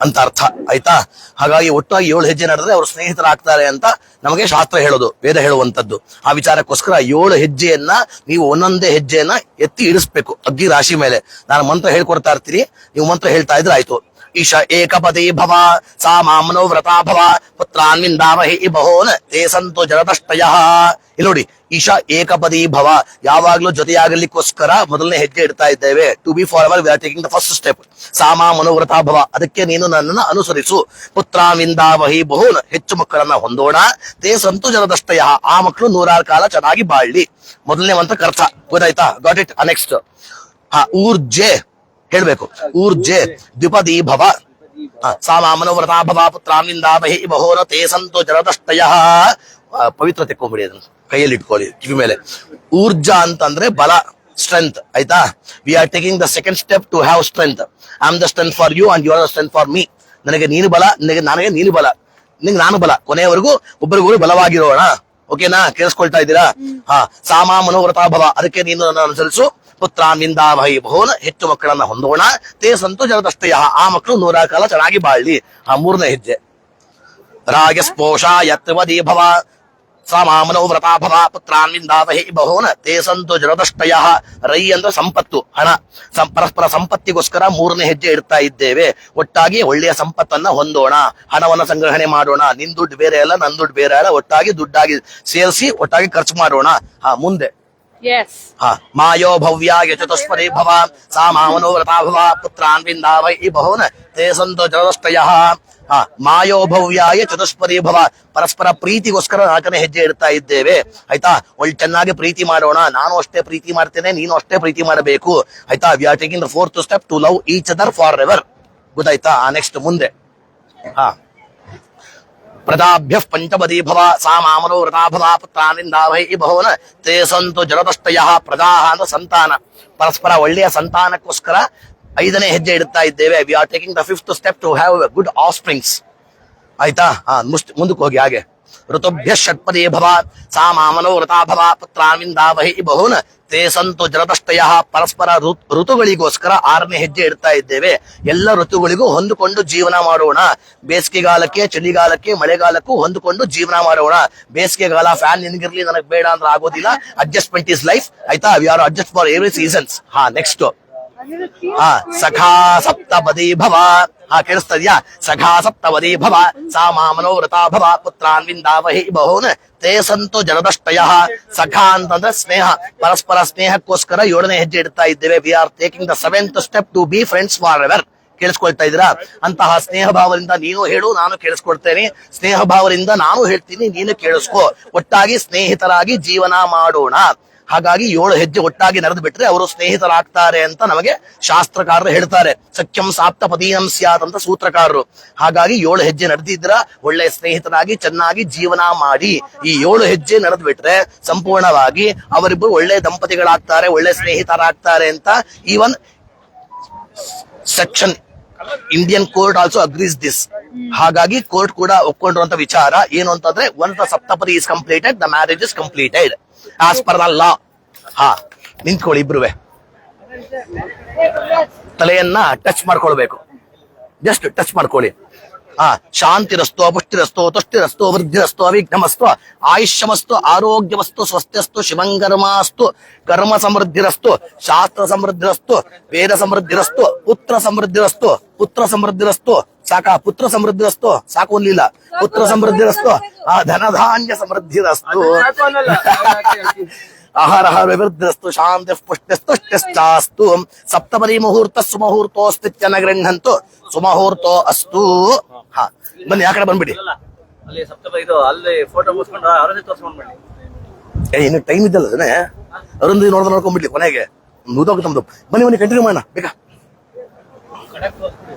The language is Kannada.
ಅಂತ ಅರ್ಥ. ಆಯ್ತಾ? ಹಾಗಾಗಿ ಒಟ್ಟಾಗಿ ಏಳು ಹೆಜ್ಜೆ ನಡೆದ್ರೆ ಅವರು ಸ್ನೇಹಿತರಾಗ್ತಾರೆ ಅಂತ ನಮಗೆ ಶಾಸ್ತ್ರ ಹೇಳೋದು, ವೇದ ಹೇಳುವಂತದ್ದು ಆ ವಿಚಾರಕ್ಕೋಸ್ಕರ ಏಳು ಹೆಜ್ಜೆಯನ್ನ ನೀವು ಒಂದೊಂದೇ ಹೆಜ್ಜೆಯನ್ನ ಎತ್ತಿ ಇಡಿಸ್ಬೇಕು ಅಗ್ಗಿ ರಾಶಿ ಮೇಲೆ. ನಾನು ಮಂತ್ರ ಹೇಳ್ಕೊಡ್ತಾ ಇರ್ತೀನಿ, ನೀವು ಮಂತ್ರ ಹೇಳ್ತಾ ಇದ್ರೆ ಆಯ್ತು. ಈಶ ಏಕಪದಿ ಭವ, ಸಾ ಮಾಮನೋ ಭವ ಭವ ಪುತ್ರಾನ್ವಿಂದಾಮಹಿ ಇಬಹೋನ್ ತೇ ಸಂತು ಜನದಷ್ಟಯ. ಇಲ್ಲಿ ನೋಡಿ ಈಶಾ ಏಕಪದಿ ಭವ, ಯಾವಾಗ್ಲೂ ಜೊತೆಯಾಗಲಿಕ್ಕೋಸ್ಕರ ಮೊದಲನೇ ಹೆಜ್ಜೆ ಇಡ್ತಾ ಇದ್ದೇವೆ. To be for our we are taking the first step ಸಾಮಾ ಮನೋವ್ರತಾ ಭವ, ಅದಕ್ಕೆ ನೀನು ನನ್ನನ್ನು ಅನುಸರಿಸು. ಪುತ್ರಾನ್ವಿಂದಾಮಹಿ ಬಹುನ್ ಹೆಚ್ಚು ಮಕ್ಕಳನ್ನ ಹೊಂದೋಣ. ತೇ ಸಂತು ಜನದಷ್ಟಯ, ಆ ಮಕ್ಕಳು ನೂರಾರು ಕಾಲ ಚೆನ್ನಾಗಿ ಬಾಳ್ಲಿ. ಮೊದಲನೇ ಮಂತ್ರ ಕರ್ತ. ಗೊತ್ತಾಯ್ತಾ? ಗಾಟ್ ಇಟ್ ನೆಕ್ಸ್ಟ್ ಹಾ, ಊರ್ಜೆ ಹೇಳ್ಬೇಕು. ಊರ್ಜೆ ದ್ವಿಪದಿ ಭವ. ಸಾಮಾಮನೋವ್ರತಾ ಭವ ಪುತ್ರ ಬಹೋರ ತೇ ಸಂತೋ ಜರದಷ್ಟಯ ಪವಿತ್ರ ತೆಕ್ಕೊಂಬಿಡಿ ಅದನ್ನು. ಕೈಯಲ್ಲಿ ಇಟ್ಕೊಳ್ಳಿ ಕಿವಿ ಮೇಲೆ. ಊರ್ಜಾ ಅಂತಂದ್ರೆ ಬಲ ಸ್ಟ್ರೆಂತ್ ಆಯ್ತಾ? We are taking the second step to have strength I am the strength for you and you are strength for me ನನಗೆ ನೀನು ಬಲ, ನನಗೆ ನನಗೆ ನೀನು ಬಲ. ನಿಂಗೆ ನಾನು ಬಲ. ಕೊನೆಯವರೆಗೂ ಒಬ್ಬರಿಗೂ ಬಲವಾಗಿರೋಣ. ಓಕೆನಾ ಕೇಳಿಸ್ಕೊಳ್ತಾ ಇದ್ದೀರಾ? ಹಾ ಸಾಮ ಮನೋವ್ರತಾ ಭವ. ಅದಕ್ಕೆ ನೀನು ನನ್ನ ಅನುಸರಿಸು. ಪುತ್ರ ಭೈ ಬಹುನ ಹೆಚ್ಚು ಮಕ್ಕಳನ್ನ ಹೊಂದೋಣ. ತೇ ಸಂತು ಜಗದಷ್ಟಯ ಆ ಮಕ್ಕಳು ನೂರ ಕಾಲ ಚೆನ್ನಾಗಿ ಬಾಳ್ಲಿ. ಆ ಮೂರನೇ ಹೆಜ್ಜೆ. ರಾಗಸ್ಪೋಷ ಯತ್ವದಿ ಭವ. ಸಮಾಮನೋ ವ್ರತಾ ಭವ. ಪುತ್ರಾನ್ವಿಂದಾವಹಿ ಬಹೋನ. ತೇ ಸಂತು ಜರದಷ್ಟಯ ರೈ ಅಂದ್ರೆ ಸಂಪತ್ತು, ಹಣ. ಪರಸ್ಪರ ಸಂಪತ್ತಿಗೋಸ್ಕರ ಮೂರನೇ ಹೆಜ್ಜೆ ಇಡ್ತಾ ಇದ್ದೇವೆ. ಒಟ್ಟಾಗಿ ಒಳ್ಳೆಯ ಸಂಪತ್ತನ್ನ ಹೊಂದೋಣ. ಹಣವನ್ನ ಸಂಗ್ರಹಣೆ ಮಾಡೋಣ. ನಿನ್ ದುಡ್ಡು ಬೇರೆ ಅಲ್ಲ, ನನ್ ದುಡ್ಡು ಬೇರೆ ಅಲ್ಲ. ಒಟ್ಟಾಗಿ ದುಡ್ಡಾಗಿ ಸೇರಿಸಿ, ಒಟ್ಟಾಗಿ ಖರ್ಚು ಮಾಡೋಣ. ಹಾ ಮುಂದೆ. ಚತುಷ್ಪದಿ ಭವ, ಸಾ ಮಾಮನೋ ವ್ರತಾ ಭವ ಪುತ್ರಾನ್ವಿಂದಾವೈ ಬಹೋನ ತೇ ಸಂತೋ ಜಗದಷ್ಟಯ ಹಾ, ಮಾಯೋ ಭವ್ಯಾಯ ಚತುಷ್ಪದಿ ಭವ, ಪರಸ್ಪರ ಪ್ರೀತಿಗೋಸ್ಕರ ನಾಲ್ಕನೇ ಹೆಜ್ಜೆ ಇಡ್ತಾ ಇದ್ದೇವೆ. ಆಯ್ತಾ? ಒಳ್ಳೆ ಚೆನ್ನಾಗಿ ಪ್ರೀತಿ ಮಾಡೋಣ. ನಾನು ಅಷ್ಟೇ ಪ್ರೀತಿ ಮಾಡ್ತೇನೆ, ನೀನು ಅಷ್ಟೇ ಪ್ರೀತಿ ಮಾಡಬೇಕು. ಆಯ್ತಾ? We are taking the fourth step to love each other for ever ಗೊತ್ತಾಯ್ತಾ ನೆಕ್ಸ್ಟ್ ಮುಂದೆ. ಹಾ. ಪ್ರಜಾಭ್ಯ ಪಂಚಪದಿ ಭವ ಸಾ ಮಾಮನೋ ವೃತಾಭವ ಭವ ಪುತ್ರಾನಿಂದಾವೈ ಭವನ. ತೇ ಸಂತು ಜಲದಷ್ಟಯ ಪ್ರಜಾ ಅಂದ್ರೆ ಸಂತಾನ. ಪರಸ್ಪರ ಒಳ್ಳೆಯ ಸಂತಾನಕ್ಕೋಸ್ಕರ ಐದನೇ ಹೆಜ್ಜೆ ಇಡುತ್ತಾ ಇದ್ದೇವೆ. We are taking the fifth step to have good of springs ಆಯ್ತಾ? ಹಾ ಮುಂದಕ್ಕೆ ಹೋಗಿ ಹಾಗೆ. ಋತುಭ್ಯ ಷಟ್ಪದೇ ಭವಾ ಸಾ ಮಾಮನೋ ವ್ರತಾ ಭವ ಪುತ್ರಾಮಿಂದಾವಹಿ ಬಹುನ ತೇ ಸಂತು ಜಲದಷ್ಟಯ ಪರಸ್ಪರ ಋತ್- ಋತುಗಳಿಗೋಸ್ಕರ ಆರನೇ ಹೆಜ್ಜೆ ಇಡ್ತಾ ಇದ್ದೇವೆ। ಎಲ್ಲ ಋತುಗಳಿಗೂ ಹೊಂದಿಕೊಂಡು ಜೀವನ ಮಾಡೋಣ। ಬೇಸಿಗೆಗಾಲಕ್ಕೆ, ಚಳಿಗಾಲಕ್ಕೆ, ಮಳೆಗಾಲಕ್ಕೂ ಹೊಂದಿಕೊಂಡು ಜೀವನ ಮಾಡೋಣ। ಬೇಸಿಗೆಗಾಲ ಫ್ಯಾನ್ ನಿನಗಿರ್ಲಿ ನನಗೆ ಬೇಡ ಅಂದ್ರೆ ಆಗೋದಿಲ್ಲ। ಅಡ್ಜಸ್ಟ್ಮೆಂಟ್ ಇಸ್ ಲೈಫ್ ಆಯ್ತಾ? We are adjust for every seasons ಹಾ ನೆಕ್ಸ್ಟ್ ಹಾ ಸಖಾ ಸಪ್ತಪದಿ ಭವ. ಹಾ ಕೇಳಿಸ್ತದ್ಯಾ? ಸಖಾ ಸಪ್ತಪದಿ ಭವ. ಸಾ ಮಾ ಭವ. ಪುತ್ರಾನ್ವಿಂದಾವಹಿ ಬಹೋನ್. ತೇ ಸಂತು ಜನದಷ್ಟಯ. ಸಖಾ ಅಂತಂದ್ರೆ ಸ್ನೇಹ. ಪರಸ್ಪರ ಸ್ನೇಹಕ್ಕೋಸ್ಕರ ಏಳನೇ ಹೆಜ್ಜೆ ಇಡ್ತಾ ಇದ್ದೇವೆ. We are taking the seventh step to be friends for ever ಕೇಳಿಸ್ಕೊಳ್ತಾ ಇದ್ದೀರಾ? ಅಂತಹ ಸ್ನೇಹ ಭಾವದಿಂದ ನೀನು ಹೇಳು, ನಾನು ಕೇಳಿಸ್ಕೊಳ್ತೇನೆ. ಸ್ನೇಹ ಭಾವದಿಂದ ನಾನು ಹೇಳ್ತೀನಿ, ನೀನು ಕೇಳಿಸ್ಕೊ. ಒಟ್ಟಾಗಿ ಸ್ನೇಹಿತರಾಗಿ ಜೀವನ ಮಾಡೋಣ. ಹಾಗಾಗಿ ಏಳು ಹೆಜ್ಜೆ ಒಟ್ಟಾಗಿ ನಡೆದು ಬಿಟ್ರೆ ಅವರು ಸ್ನೇಹಿತರಾಗ್ತಾರೆ ಅಂತ ನಮಗೆ ಶಾಸ್ತ್ರಕಾರರು ಹೇಳ್ತಾರೆ. ಸಖ್ಯಂ ಸಾಪ್ತ ಪದೀನಂ ಸ್ಯಾತ್ ಅಂತ ಸೂತ್ರಕಾರರು. ಹಾಗಾಗಿ ಏಳು ಹೆಜ್ಜೆ ನಡೆದಿದ್ರ ಒಳ್ಳೆ ಸ್ನೇಹಿತರಾಗಿ ಚೆನ್ನಾಗಿ ಜೀವನ ಮಾಡಿ. ಈ ಏಳು ಹೆಜ್ಜೆ ನಡೆದು ಬಿಟ್ರೆ ಸಂಪೂರ್ಣವಾಗಿ ಅವರಿಬ್ಬರು ಒಳ್ಳೆ ದಂಪತಿಗಳಾಗ್ತಾರೆ, ಒಳ್ಳೆ ಸ್ನೇಹಿತರಾಗ್ತಾರೆ ಅಂತ even section Indian court also agrees this ಹಾಗಾಗಿ ಕೋರ್ಟ್ ಕೂಡ ಒಪ್ಕೊಂಡಿರುವಂತ ವಿಚಾರ ಏನು ಅಂತಂದ್ರೆ one the saptapadi is completed the marriage is completed as per the law ಹಾ, ನಿಂತ್ಕೊಳ್ಳಿ ಇಬ್ರುವೆ. ತಲೆಯನ್ನ ಟಚ್ ಮಾಡ್ಕೊಳ್ಬೇಕು. ಜಸ್ಟ್ ಟಚ್ ಮಾಡ್ಕೊಳ್ಳಿ. ಹಾ ಶಾಂತಿರಸ್ತೋ ಪುಷ್ಟಿರಸ್ತು ತುಷ್ಟಿರಸ್ತೋ ವೃದ್ಧಿರಸ್ತೋ ವಿಘ್ನಮಸ್ತು ಆಯುಷ್ಯಮಸ್ತು ಆರೋಗ್ಯವಸ್ತು ಸ್ವಸ್ಥ್ಯಸ್ತು ಶಿವಂಗರ್ಮಾಸ್ತು ಕರ್ಮ ಸಮೃದ್ಧಿರಸ್ತು ಶಾಸ್ತ್ರ ಸಮೃದ್ಧಿರಸ್ತು ವೇದ ಸಮೃದ್ಧಿರಸ್ತು ಪುತ್ರ ಸಮೃದ್ಧಿರಸ್ತು ಪುತ್ರ ಸಮೃದ್ಧಿರಸ್ತು ಸಾಕ ಪುತ್ರ ಸಮೃದ್ಧಿರಸ್ತು ಸಾಕು ಲೀಲಾ ಪುತ್ರ ಸಮೃದ್ಧಿರಸ್ತು ಆ ಧನಧಾನ್ಯ ಸಮೃದ್ಧಿರಸ್ತು ಆಹಾರ ವಿವೃದ್ಧಸ್ತು ಶಾಂತಿ ಪುಷ್ಟಿಸ್ತುಷ್ಟಿಸ್ತಾಸ್ತು ಸಪ್ತಪದಿ ಮುಹೂರ್ತ ಸುಮುಹೂರ್ತೋಸ್ತಿತ್ಯನ ಗೃಹಂತು ಸುಮುಹೂರ್ತೋ ಅಸ್ತು. ಹಾ ಬನ್ನಿ ಆ ಕಡೆ ಬಂದ್ಬಿಡಿ. ಅಲ್ಲಿ ಸಪ್ತಮ ಇದು ಅಲ್ಲಿ ಫೋಟೋ ಮುಗಿಸ್ಕೊಂಡು ಅವರೇ ತೋರ್ಸ್ಕೊಂಡ್ ಬನ್ನಿ ಏ ಇನ್ನು ಟೈಮ್ ಇದ್ದಲ್ಲ ಅದನ್ನೇ? ಅರುಂಧಿ ನೋಡ್ದ ನೋಡ್ಕೊಂಡ್ಬಿಡ್ಲಿ ಕೊನೆಗೆ. ಮುದೋಗ ತಮ್ದು ಬನ್ನಿ ಬನ್ನಿ ಕಂಟಿನ್ಯೂ ಮಾಡೋಣ ಬೇಕಾ